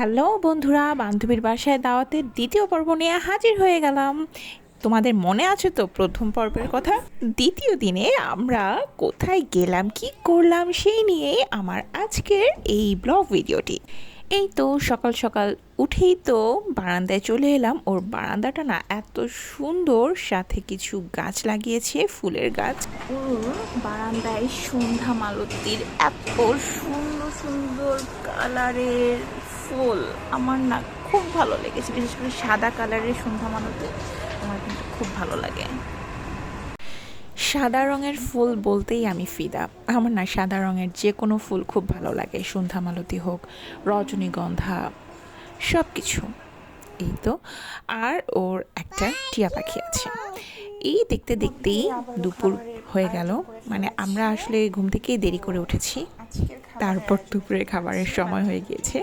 Hello বন্ধুরা, বান্ধবীর বাসায় দাওয়াতের দ্বিতীয় পর্ব নিয়ে হাজির হয়ে গেলাম। তোমাদের মনে আছে তো প্রথম পর্বের কথা? দ্বিতীয় দিনে আমরা কোথায় গেলাম, কি করলাম সেই নিয়ে আমার আজকের এই ব্লগ ভিডিওটি। এই তো সকাল সকাল উঠেই তো বারান্দায় চলে এলাম। ওর বারান্দাটা না এত সুন্দর, সাথে কিছু গাছ লাগিয়েছে, ফুলের গাছ। বারান্দায় সন্ধ্যা মালতীর এত সুন্দর সুন্দর কালারের ফুল। আমার না খুব ভালো লেগেছে, বিশেষ করে সাদা কালারের সন্ধ্যা মালতী। আমার কিন্তু খুব ভালো লাগে। সাদা রঙের ফুল বলতেই আমি ফিদা। আমার না সাদা রঙের যে কোনো ফুল খুব ভালো লাগে সন্ধ্যা মালতী হোক, রজনীগন্ধা সব কিছু এই তো, আর ওর একটা টিয়া পাখি আছে। এই দেখতে দেখতেই দুপুর হয়ে গেল। মানে আমরা আসলে ঘুম থেকেই দেরি করে উঠেছি। তারপর দুপুরের খাবারের সময় হয়ে গিয়েছে।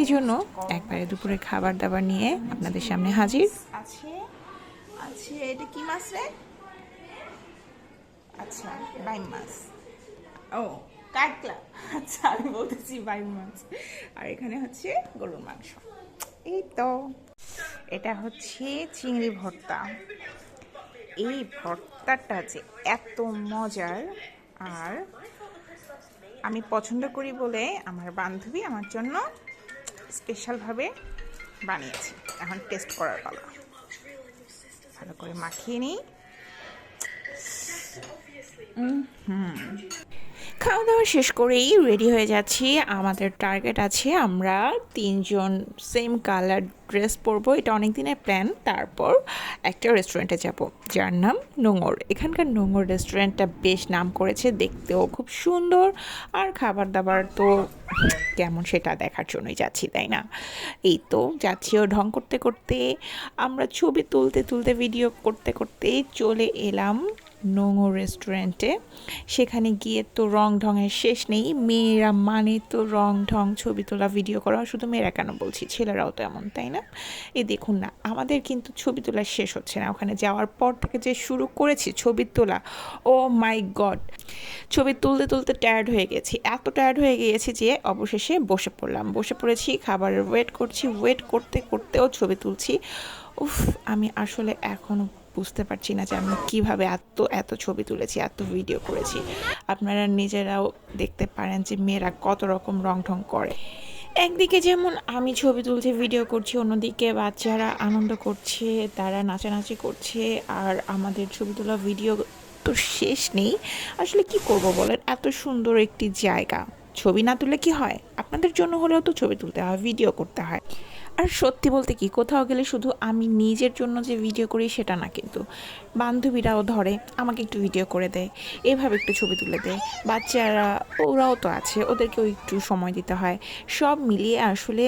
এই জন্য একবারে দুপুরের খাবার দাবার নিয়ে আপনাদের সামনে হাজির। আছে আছে, এটা কি মাছ রে? আচ্ছা বাইম মাছ ও কাটলা আচ্ছা আমি বলতেছি বাইম মাছ আর এখানে হচ্ছে গরুর মাংস। এই তো, এটা হচ্ছে চিংড়ি ভর্তা। এই ভর্তাটা যে এত মজার, আর আমি পছন্দ করি বলে আমার বান্ধবী আমার জন্য স্পেশালভাবে বানিয়েছে। এখন টেস্ট করার পালা। ভালো করে মাখিয়ে নিই। খাওয়া দাওয়া শেষ করেই রেডি হয়ে যাচ্ছি। আমাদের টার্গেট আছে আমরা তিনজন সেম কালার ড্রেস পরবো। এটা অনেক দিনের প্ল্যান তারপর একটা রেস্টুরেন্টে যাব। যার নাম নোংর এখানকার নোংর রেস্টুরেন্টটা বেশ নাম করেছে দেখতেও খুব সুন্দর। আর খাবার দাবার তো কেমন সেটা দেখার জন্যই যাচ্ছি, তাই না? এই তো যাচ্ছিও ঢং করতে করতে। আমরা ছবি তুলতে তুলতে ভিডিও করতে করতে চলে এলাম নোংো রেস্টুরেন্টে। সেখানে গিয়ে তো রং ঢঙের শেষ নেই, মেয়েরা মানে তো রং ঢং, ছবি তোলা, ভিডিও করা, শুধু মেয়েরা কেন বলছি? ছেলেরাও তো এমন, তাই না? এই দেখুন না, আমাদের কিন্তু ছবি তোলা শেষ হচ্ছে না। ওখানে যাওয়ার পর থেকে যে শুরু করেছি ছবি তোলা, ও মাই গড! ছবি তুলতে তুলতে টায়ার্ড হয়ে গেছি। এত টায়ার্ড হয়ে গিয়েছি যে অবশেষে বসে পড়লাম। বসে পড়েছি খাবারের ওয়েট করছি ওয়েট করতে করতেও ছবি তুলছি। উফ, আমি আসলে এখনও বুঝতে পারছি না যে আমি কীভাবে এত এত ছবি তুলেছি, এত ভিডিও করেছি। আপনারা নিজেরাও দেখতে পারেন যে মেয়েরা কত রকম রং ঢং করে। একদিকে যেমন আমি ছবি তুলছি ভিডিও করছি, অন্যদিকে বাচ্চারা আনন্দ করছে, তারা নাচানাচি করছে, আর আমাদের ছবি তোলা ভিডিও তো শেষ নেই। আসলে কি করব বলেন? এত সুন্দর একটি জায়গা। ছবি না তুললে কি হয়? আপনাদের জন্য হলেও তো ছবি তুলতে হয় ভিডিও করতে হয়। আর সত্যি বলতে কি কোথাও গেলে শুধু আমি নিজের জন্য যে ভিডিও করি সেটা না কিন্তু। বান্ধবীরাও ধরে আমাকে একটু ভিডিও করে দেয় এভাবে একটু ছবি তুলে দেয়। বাচ্চারা ওরাও তো আছে ওদেরকেও একটু সময় দিতে হয়। সব মিলিয়ে আসলে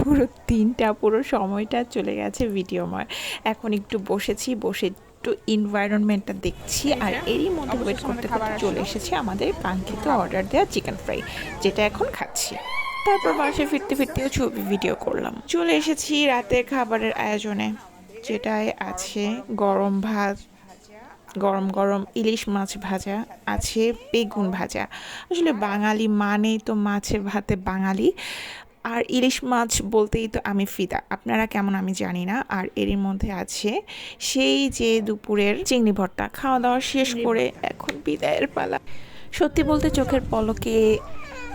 পুরো দিনটা পুরো সময়টা চলে গেছে ভিডিওময় এখন একটু বসেছি বসে একটু এনভায়রনমেন্টটা দেখছি আর এরই মধ্যে ওয়েট করতে করতে চলে এসেছে আমাদের কাঙ্ক্ষিত অর্ডার দেওয়া চিকেন ফ্রাই যেটা এখন খাচ্ছি। তারপর বাসায় ফিরতে ফিরতেও ছবি ভিডিও করলাম। চলে এসেছি রাতের খাবারের আয়োজনে যেটায় আছে গরম ভাত গরম গরম ইলিশ মাছ ভাজা আছে বেগুন ভাজা। আসলে বাঙালি মানেই তো মাছের ভাতে বাঙালি। আর ইলিশ মাছ বলতেই তো আমি ফিদা। আপনারা কেমন আমি জানি না। আর এরই মধ্যে আছে সেই যে দুপুরের চিংড়ি ভর্তা। খাওয়া দাওয়া শেষ করে এখন বিদায়ের পালা। সত্যি বলতে চোখের পলকে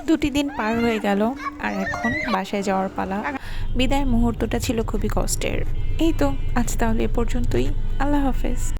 দুটি দিন পার হয়ে গেল আর এখন বাসায় যাওয়ার পালা। বিদায় মুহূর্তটা ছিল খুবই কষ্টের। এই তো, আজ তাহলে এ পর্যন্তই। আল্লাহ হাফেজ।